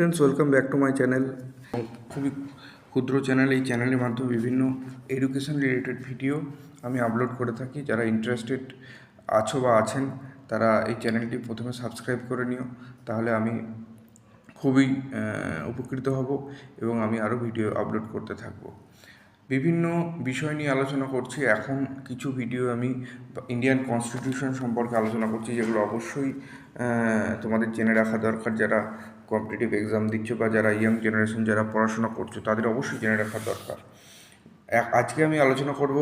Friends welcome back to my channel খুবই ক্ষুদ্র channel এই চ্যানেলের মাধ্যমে বিভিন্ন এডুকেশন রিলেটেড ভিডিও আমি আপলোড করে থাকি। যারা ইন্টারেস্টেড আছো বা আছেন, তারা এই চ্যানেলটি প্রথমে সাবস্ক্রাইব করে নিও। তাহলে আমি খুবই উপকৃত হব এবং আমি আরও ভিডিও আপলোড করতে থাকব। বিভিন্ন বিষয় নিয়ে আলোচনা করছি। এখন কিছু ভিডিও আমি ইন্ডিয়ান কনস্টিটিউশন সম্পর্কে আলোচনা করছি, যেগুলো অবশ্যই তোমাদের জেনে রাখা দরকার। যারা কম্পিটিটিভ এক্সাম দিচ্ছ বা যারা ইয়াং জেনারেশন যারা পড়াশোনা করছ, তাদের অবশ্যই জেনে রাখা দরকার। আজকে আমি আলোচনা করব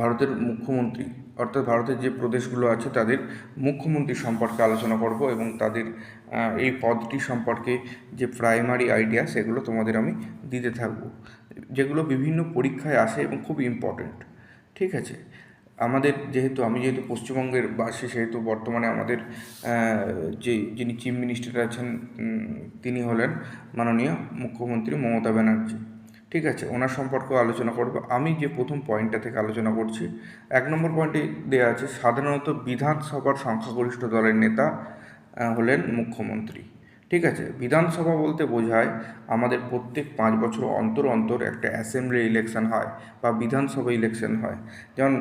ভারতের মুখ্যমন্ত্রী, অর্থাৎ ভারতের যে প্রদেশগুলো আছে, তাদের মুখ্যমন্ত্রী সম্পর্কে আলোচনা করব এবং তাদের এই পদটি সম্পর্কে যে প্রাইমারি আইডিয়া সেগুলো তোমাদের আমি দিতে থাকব, যেগুলো বিভিন্ন পরীক্ষায় আসে এবং খুব ইম্পর্ট্যান্ট ঠিক আছে? আমাদের যেহেতু, আমি যেহেতু পশ্চিমবঙ্গের বাসী, সেহেতু বর্তমানে আমাদের যে, যিনি চিফ মিনিস্টার আছেন তিনি হলেন মাননীয় মুখ্যমন্ত্রী মমতা ব্যানার্জি। ঠিক আছে, ওনার সম্পর্কেও আলোচনা করব। আমি যে প্রথম পয়েন্টটা থেকে আলোচনা করছি, এক নম্বর পয়েন্টে দেওয়া আছে, সাধারণত বিধানসভার সংখ্যাগরিষ্ঠ দলের নেতা হলেন মুখ্যমন্ত্রী। ঠিক আছে? বিধানসভা বলতে বোঝায় আমাদের প্রত্যেক পাঁচ বছর অন্তর অন্তর একটা অ্যাসেম্বলি ইলেকশন হয় বা বিধানসভা ইলেকশন হয়। যেমন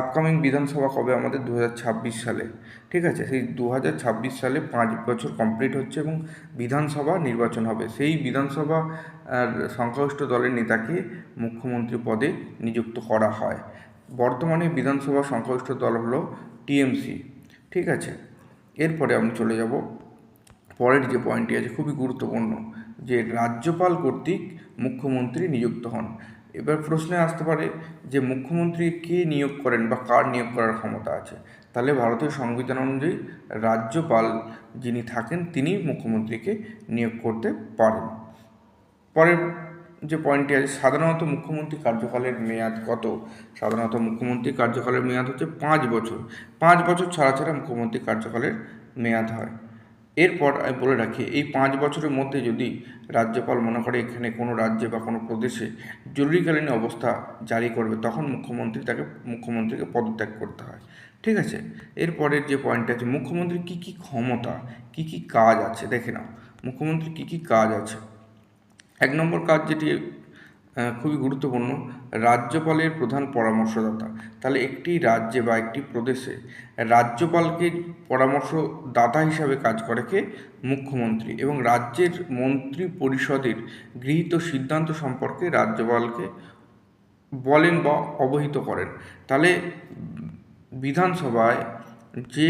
আপকামিং বিধানসভা কবে আমাদের দু হাজার ছাব্বিশ সালে, ঠিক আছে? সেই দু হাজার ছাব্বিশ সালে পাঁচ বছর কমপ্লিট হচ্ছে এবং বিধানসভা নির্বাচন হবে। সেই বিধানসভা সংখ্যাগরিষ্ঠ দলের নেতাকে মুখ্যমন্ত্রী পদে নিযুক্ত করা হয়। বর্তমানে বিধানসভা সংখ্যাগরিষ্ঠ দল হলো টিএমসি, ঠিক আছে? এরপরে আমি চলে যাব পরের যে পয়েন্টটি আছে, খুবই গুরুত্বপূর্ণ, যে রাজ্যপাল কর্তৃক মুখ্যমন্ত্রী নিযুক্ত হন। এবার প্রশ্নে আসতে পারে যে মুখ্যমন্ত্রী কে নিয়োগ করেন বা কার নিয়োগ করার ক্ষমতা আছে? তাহলে ভারতীয় সংবিধান অনুযায়ী রাজ্যপাল যিনি থাকেন, তিনি মুখ্যমন্ত্রীকে নিয়োগ করতে পারেন। পরের যে পয়েন্টটি আছে, সাধারণত মুখ্যমন্ত্রী কার্যকালের মেয়াদ কত? সাধারণত মুখ্যমন্ত্রী কার্যকালের মেয়াদ হচ্ছে পাঁচ বছর। পাঁচ বছর ছাড়া ছাড়া মুখ্যমন্ত্রী কার্যকালের মেয়াদ হয়। এরপর আমি বলে রাখি, এই পাঁচ বছরের মধ্যে যদি রাজ্যপাল মনে করে এখানে কোনো রাজ্যে বা কোনো প্রদেশে জরুরিকালীন অবস্থা জারি করবে, তখন মুখ্যমন্ত্রী তাকে, মুখ্যমন্ত্রীকে পদত্যাগ করতে হয়। ঠিক আছে? এরপরের যে পয়েন্ট আছে, মুখ্যমন্ত্রীর কী কী ক্ষমতা, কী কী কাজ আছে? দেখে নাও। মুখ্যমন্ত্রীর কী কী কাজ আছে? এক নম্বর কাজ যেটি খুবই গুরুত্বপূর্ণ, রাজ্যপালের প্রধান পরামর্শদাতা। তাহলে একটি রাজ্যে বা একটি প্রদেশে রাজ্যপালকে পরামর্শদাতা হিসাবে কাজ করে কে? মুখ্যমন্ত্রী। এবং রাজ্যের মন্ত্রী পরিষদের গৃহীত সিদ্ধান্ত সম্পর্কে রাজ্যপালকে বলেন বা অবহিত করেন। তাহলে বিধানসভায় যে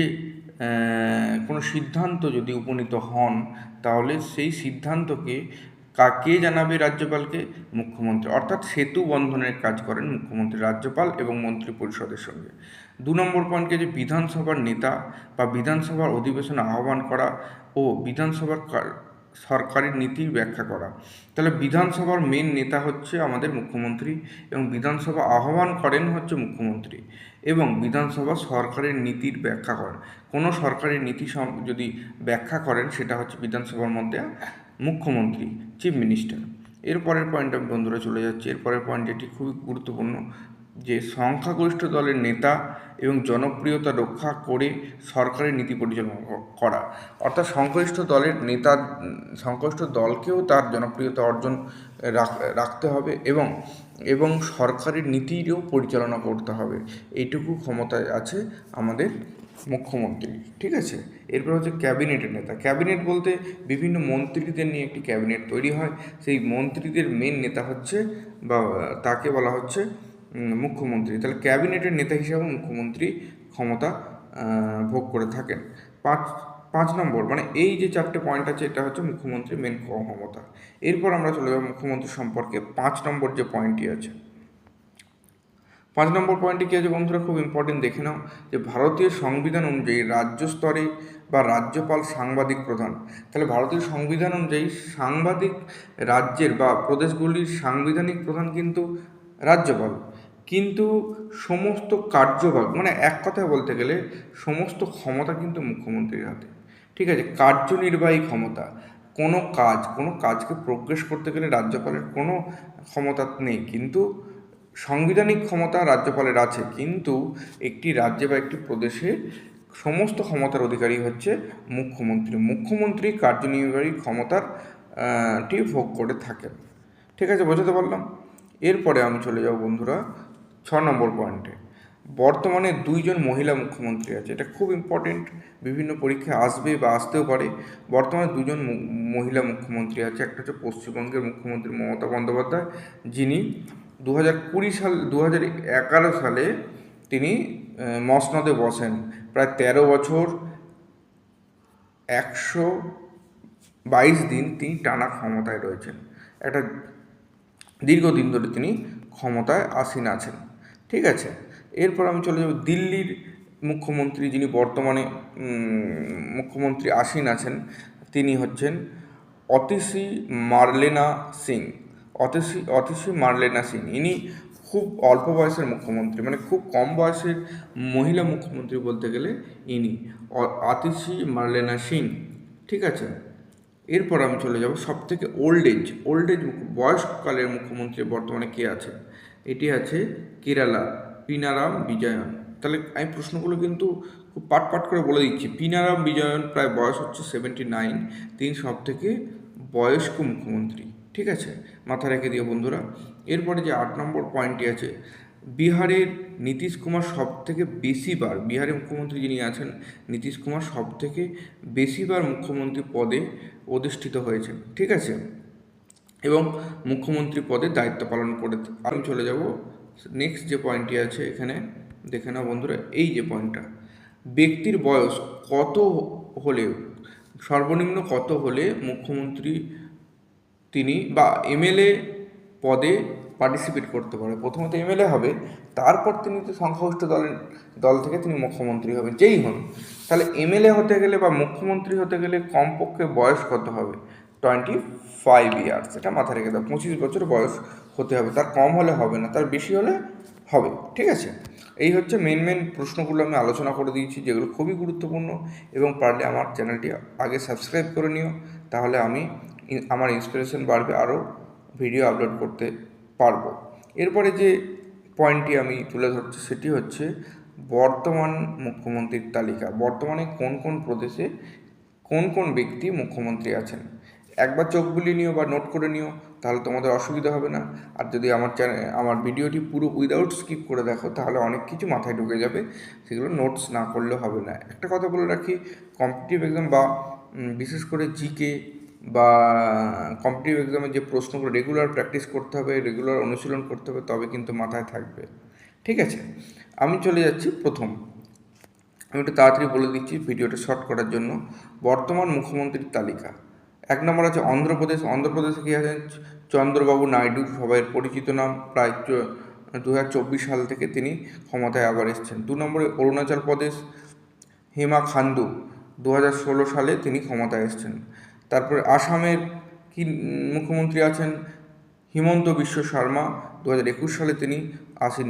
কোনো সিদ্ধান্ত যদি উপনীত হন, তাহলে সেই সিদ্ধান্তকে কাকে জানাবে রাজ্যপালকে? মুখ্যমন্ত্রী। অর্থাৎ সেতু বন্ধনের কাজ করেন মুখ্যমন্ত্রী, রাজ্যপাল এবং মন্ত্রী পরিষদের সঙ্গে। দু নম্বর পয়েন্টকে যে বিধানসভার নেতা বা বিধানসভার অধিবেশন আহ্বান করা ও বিধানসভার কার- সরকারি নীতির ব্যাখ্যা করা। তাহলে বিধানসভার মেন নেতা হচ্ছে আমাদের মুখ্যমন্ত্রী এবং বিধানসভা আহ্বান করেন হচ্ছে মুখ্যমন্ত্রী এবং বিধানসভা সরকারের নীতির ব্যাখ্যা করেন। কোনো সরকারের নীতি যদি ব্যাখ্যা করেন সেটা হচ্ছে বিধানসভার মধ্যে মুখ্যমন্ত্রী চিফ মিনিস্টার এরপরের পয়েন্ট আমি বন্ধুরা চলে যাচ্ছি। এরপরের পয়েন্ট এটি খুবই গুরুত্বপূর্ণ যে সংখ্যাগরিষ্ঠ দলের নেতা এবং জনপ্রিয়তা রক্ষা করে সরকারের নীতি পরিচালনা করা। অর্থাৎ সংখ্যাগরিষ্ঠ দলের নেতা, সংখ্যাগরিষ্ঠ দলকেও তার জনপ্রিয়তা অর্জন রাখ- রাখতে হবে এবং এবং সরকারের নীতিরও পরিচালনা করতে হবে। এইটুকু ক্ষমতায় আছে আমাদের মুখ্যমন্ত্রী, ঠিক আছে? এরপর হচ্ছে ক্যাবিনেটের নেতা। ক্যাবিনেট বলতে বিভিন্ন মন্ত্রীদের নিয়ে একটি ক্যাবিনেট তৈরি হয়। সেই মন্ত্রীদের মেন নেতা হচ্ছে বা তাকে বলা হচ্ছে মুখ্যমন্ত্রী। তাহলে ক্যাবিনেটের নেতা হিসাবে মুখ্যমন্ত্রী ক্ষমতা ভোগ করে থাকেন। পাঁচ পাঁচ নম্বর মানে এই যে চারটে পয়েন্ট আছে, এটা হচ্ছে মুখ্যমন্ত্রীর মেন ক্ষমতা। এরপর আমরা চলে যাব মুখ্যমন্ত্রী সম্পর্কে। পাঁচ নম্বর যে পয়েন্টটি আছে পাঁচ নম্বর পয়েন্টটি কী আছে বন্ধুরা? খুব ইম্পর্টেন্ট দেখে নাও যে ভারতীয় সংবিধান অনুযায়ী রাজ্য স্তরে বা রাজ্যপাল সাংবাদিক প্রধান। তাহলে ভারতীয় সংবিধান অনুযায়ী সাংবাদিক রাজ্যের বা প্রদেশগুলির সাংবিধানিক প্রধান কিন্তু রাজ্যপাল। কিন্তু সমস্ত কার্যভাগ মানে এক কথায় বলতে গেলে সমস্ত ক্ষমতা কিন্তু মুখ্যমন্ত্রীর হাতে। ঠিক আছে? কার্যনির্বাহী ক্ষমতা। কোনো কাজ, কোনো কাজকে প্রোগ্রেস করতে গেলে রাজ্যপালের কোনো ক্ষমতা নেই। কিন্তু সাংবিধানিক ক্ষমতা রাজ্যপালের আছে, কিন্তু একটি রাজ্যে বা একটি প্রদেশে সমস্ত ক্ষমতার অধিকারী হচ্ছে মুখ্যমন্ত্রী। মুখ্যমন্ত্রী কার্যনির্বাহী ক্ষমতার টি ভোগ করে থাকেন। ঠিক আছে, বোঝাতে পারলাম? এরপরে আমি চলে যাব বন্ধুরা ছ নম্বর পয়েন্টে বর্তমানে দুইজন মহিলা মুখ্যমন্ত্রী আছে, এটা খুব ইম্পর্টেন্ট বিভিন্ন পরীক্ষায় আসবে বা আসতেও পারে। বর্তমানে দুজন মহিলা মুখ্যমন্ত্রী আছে, একটা হচ্ছে পশ্চিমবঙ্গের মুখ্যমন্ত্রী মমতা বন্দ্যোপাধ্যায়, যিনি দু কুড়ি সাল দু এগারো সালে তিনি মসনদে বসেন। প্রায় তেরো বছর, একশো বাইশ দিন তিনি টানা ক্ষমতায় রয়েছেন। একটা দীর্ঘদিন ধরে তিনি ক্ষমতায় আসীন আছেন। ঠিক আছে? এরপর আমি চলে যাব দিল্লির মুখ্যমন্ত্রী, যিনি বর্তমানে মুখ্যমন্ত্রী আসীন আছেন, তিনি হচ্ছেন অতিশি মার্লেনা সিং। অতিশি অতিশি মার্লেনা সিং ইনি খুব অল্প বয়সের মুখ্যমন্ত্রী মানে খুব কম বয়সের মহিলা মুখ্যমন্ত্রী বলতে গেলে ইনি। আতিশি মার্লেনা সিং ঠিক আছে? এরপর আমি চলে যাব সব থেকে ওল্ড এজ ওল্ড এজ বয়সকালের মুখ্যমন্ত্রী বর্তমানে কে আছে? এটি আছে কেরালা পিনারাম বিজয়ন। তাহলে আমি প্রশ্নগুলো কিন্তু খুব পাট পাট করে বলে দিচ্ছি। পিনারাম বিজয়ন প্রায় বয়স হচ্ছে সেভেন্টি নাইন তিনি সব থেকে বয়স্ক মুখ্যমন্ত্রী। ঠিক আছে? মাথা রেখে দিও বন্ধুরা। এরপরে যে আট নম্বর পয়েন্টটি আছে, বিহারের নীতিশ কুমার সব থেকে বেশিবার বিহারের মুখ্যমন্ত্রী যিনি আছেন, নীতিশ কুমার সব থেকে বেশিবার মুখ্যমন্ত্রী পদে অধিষ্ঠিত হয়েছেন, ঠিক আছে? এবং মুখ্যমন্ত্রী পদে দায়িত্ব পালন করে আমি চলে যাব। নেক্সট যে পয়েন্টটি আছে এখানে, দেখে নাও বন্ধুরা, এই যে পয়েন্টটা ব্যক্তির বয়স কত হলে, সর্বনিম্ন কত হলে মুখ্যমন্ত্রী তিনি বা এমএলএ পদে পার্টিসিপেট করতে পারে। প্রথমত এমএলএ হবে, তারপর তিনি তো সংখ্যাগরিষ্ঠ দলের দল থেকে তিনি মুখ্যমন্ত্রী হবেন। যেই হন, তাহলে এমএলএ হতে গেলে বা মুখ্যমন্ত্রী হতে গেলে কমপক্ষে বয়স কত হবে? টোয়েন্টি ফাইভ ইয়ার্স এটা মাথায় রেখে দাও। পঁচিশ বছর বয়স হতে হবে। তার কম হলে হবে না, তার বেশি হলে হবে, ঠিক আছে? এই হচ্ছে মেন মেন প্রশ্নগুলো আমি আলোচনা করে দিয়েছি, যেগুলো খুবই গুরুত্বপূর্ণ এবং পারলে আমার চ্যানেলটি আগে সাবস্ক্রাইব করে নিও। তাহলে আমি আমার ইন্সপিরেশন বাড়বে আরও ভিডিও আপলোড করতে পারব। এরপরে যে পয়েন্টটি আমি তুলে ধরছি সেটি হচ্ছে বর্তমান মুখ্যমন্ত্রীর তালিকা। বর্তমানে কোন কোন প্রদেশে কোন কোন ব্যক্তি মুখ্যমন্ত্রী আছেন? একবার চোখ বুলিয়ে নিও বা নোট করে নিও, তাহলে তোমাদের অসুবিধা হবে না। আর যদি আমার চ্যানেল আমার ভিডিওটি পুরো উইদাউট স্কিপ করে দেখো, তাহলে অনেক কিছু মাথায় ঢুকে যাবে। সেগুলো নোটস না করলে হবে না। একটা কথা বলে রাখি কম্পিটিটিভ এক্সাম বা বিশেষ করে জিকে বা কম্পিটিটিভ এক্সামের যে প্রশ্নগুলো রেগুলার প্র্যাকটিস করতে হবে রেগুলার অনুশীলন করতে হবে, তবে কিন্তু মাথায় থাকবে। ঠিক আছে? আমি চলে যাচ্ছি প্রথম। আমি একটু তাড়াতাড়ি বলে দিচ্ছি ভিডিওটা শর্ট করার জন্য। বর্তমান মুখ্যমন্ত্রীর তালিকা। এক নম্বর আছে অন্ধ্রপ্রদেশ। অন্ধ্রপ্রদেশে কী আছেন? চন্দ্রবাবু নাইডু সবাই পরিচিত নাম। প্রায় দু হাজার চব্বিশ সাল থেকে তিনি ক্ষমতায় আবার এসেছেন। দু নম্বরে অরুণাচল প্রদেশ। হেমা খান্দু। দু হাজার ষোলো সালে তিনি ক্ষমতায় এসেছেন। তারপরে আসামের কি মুখ্যমন্ত্রী আছেন? হিমন্ত বিশ্ব শর্মা দু হাজার একুশ সালে তিনি আসেন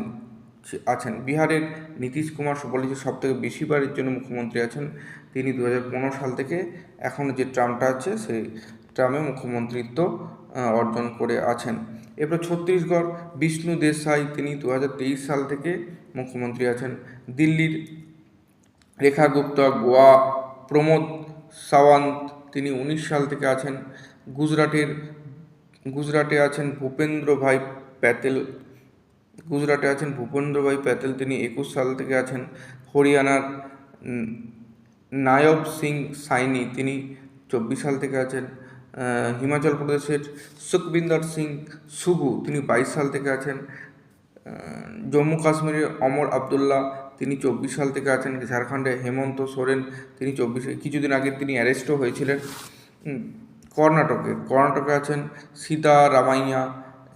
আছেন। বিহারের নীতিশ কুমার বলেছে সব থেকে বেশিবারের জন্য মুখ্যমন্ত্রী আছেন, তিনি দু হাজার পনেরো সাল থেকে এখন যে ট্রামটা আছে, সেই ট্রামে মুখ্যমন্ত্রিত্ব অর্জন করে আছেন। এরপর ছত্তিশগড়, বিষ্ণু দেশাই, তিনি দু সাল থেকে মুখ্যমন্ত্রী আছেন। দিল্লির রেখা গুপ্তা, গোয়া, প্রমোদ সাওয়ান্ত তিনি উনিশ সাল থেকে আছেন। গুজরাটের, গুজরাটে আছেন ভূপেন্দ্র ভাই প্যাটেল। গুজরাটে আছেন ভূপেন্দ্র ভাই প্যাটেল। তিনি একুশ সাল থেকে আছেন। হরিয়ানার নায়ব সিং সাইনি। তিনি চব্বিশ সাল থেকে আছেন। হিমাচল প্রদেশের সুখবিন্দর সিং সুগু। তিনি বাইশ সাল থেকে আছেন। জম্মু কাশ্মীরের অমর আবদুল্লাহ তিনি চব্বিশ সাল থেকে আছেন ঝাড়খণ্ডে, হেমন্ত সোরেন তিনি চব্বিশে, কিছুদিন আগে তিনি অ্যারেস্টও হয়েছিলেন। কর্ণাটকে কর্ণাটকে আছেন সীতা রামাইয়া,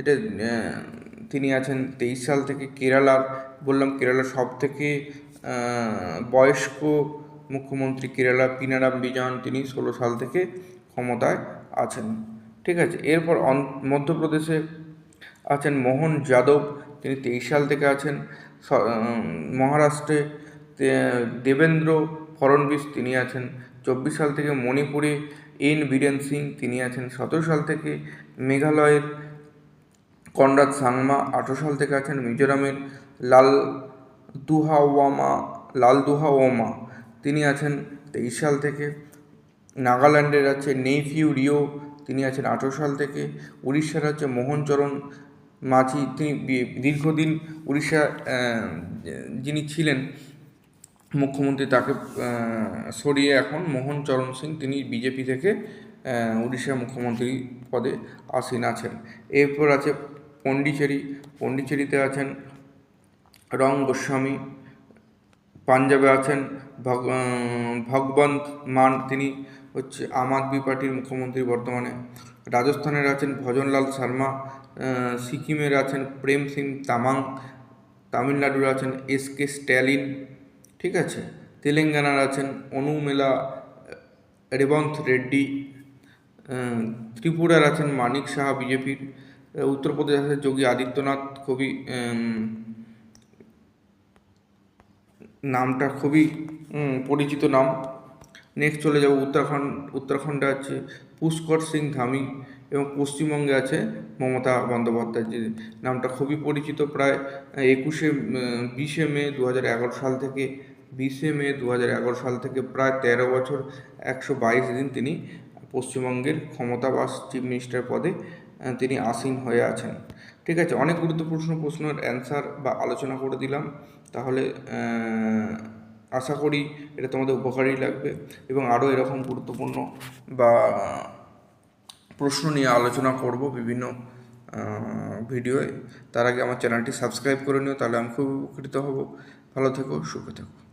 এটা তিনি আছেন তেইশ সাল থেকে কেরালার, বললাম কেরালার সব থেকে বয়স্ক মুখ্যমন্ত্রী কেরালা পিনারাম বিজয়ন তিনি ষোলো সাল থেকে ক্ষমতায় আছেন। ঠিক আছে, এরপর মধ্যপ্রদেশে আছেন মোহন যাদব, তিনি তেইশ সাল থেকে আছেন। মহারাষ্ট্রে দেবেন্দ্র ফড়নবিস তিনি আছেন, চব্বিশ সাল থেকে মণিপুরে এন বীরেন সিং তিনি আছেন, সতেরো সাল থেকে মেঘালয়ের কনরাদ সাংমা, আঠেরো সাল থেকে আছেন মিজোরামের লাল দুহাওয়ামা লাল দুহাওয়ামা তিনি আছেন, তেইশ সাল থেকে নাগাল্যান্ডের আছে নেইফিউ রিও তিনি আছেন, আঠেরো সাল থেকে উড়িষ্যার আছে মোহনচরণ মাঝি তিনি দীর্ঘদিন উড়িষ্যা যিনি ছিলেন মুখ্যমন্ত্রী তাকে সরিয়ে এখন মোহন চরণ সিং তিনি বিজেপি থেকে উড়িষ্যা মুখ্যমন্ত্রী পদে আসীন আছেন। এরপর আছে পন্ডিচেরি। পন্ডিচেরিতে আছেন রং গোস্বামী। পাঞ্জাবে আছেন ভগ ভগবন্ত মান। তিনি হচ্ছে আম আদমি পার্টির মুখ্যমন্ত্রী বর্তমানে। রাজস্থানের আছেন ভজনলাল শর্মা। সিকিমের আছেন প্রেম সিং তামাং, তামিলনাড়ুর আছেন এস কে স্ট্যালিন, ঠিক আছে? তেলেঙ্গানার আছেন অনুমেলা রেবন্ত রেড্ডি ত্রিপুরার আছেন মানিক সাহা বিজেপির উত্তরপ্রদেশ আছে যোগী আদিত্যনাথ খুবই নামটা খুবই পরিচিত নাম। নেক্সট চলে যাব, উত্তরাখণ্ড, উত্তরাখণ্ডে আছে পুষ্কর সিং ধামি এবং পশ্চিমবঙ্গে আছে মমতা বন্দ্যোপাধ্যায় যে নামটা খুবই পরিচিত, প্রায় একুশে, বিশে মে দু হাজার এগারো সাল থেকে, বিশে মে দু হাজার এগারো সাল থেকে প্রায় তেরো বছর, একশো বাইশ দিন তিনি পশ্চিমবঙ্গের ক্ষমতাবাস চিফ মিনিস্টার পদে তিনি আসীন হয়ে আছেন। ঠিক আছে, অনেক গুরুত্বপূর্ণ প্রশ্নের অ্যান্সার বা আলোচনা করে দিলাম। তাহলে আশা করি এটা তোমাদের উপকারই লাগবে এবং আরও এরকম গুরুত্বপূর্ণ বা প্রশ্ন নিয়ে আলোচনা করব বিভিন্ন ভিডিওয়ে। তার আগে আমার চ্যানেলটি সাবস্ক্রাইব করে নিও, তাহলে আমি খুব উপকৃত হব। ভালো থেকো, সুখে থেকো।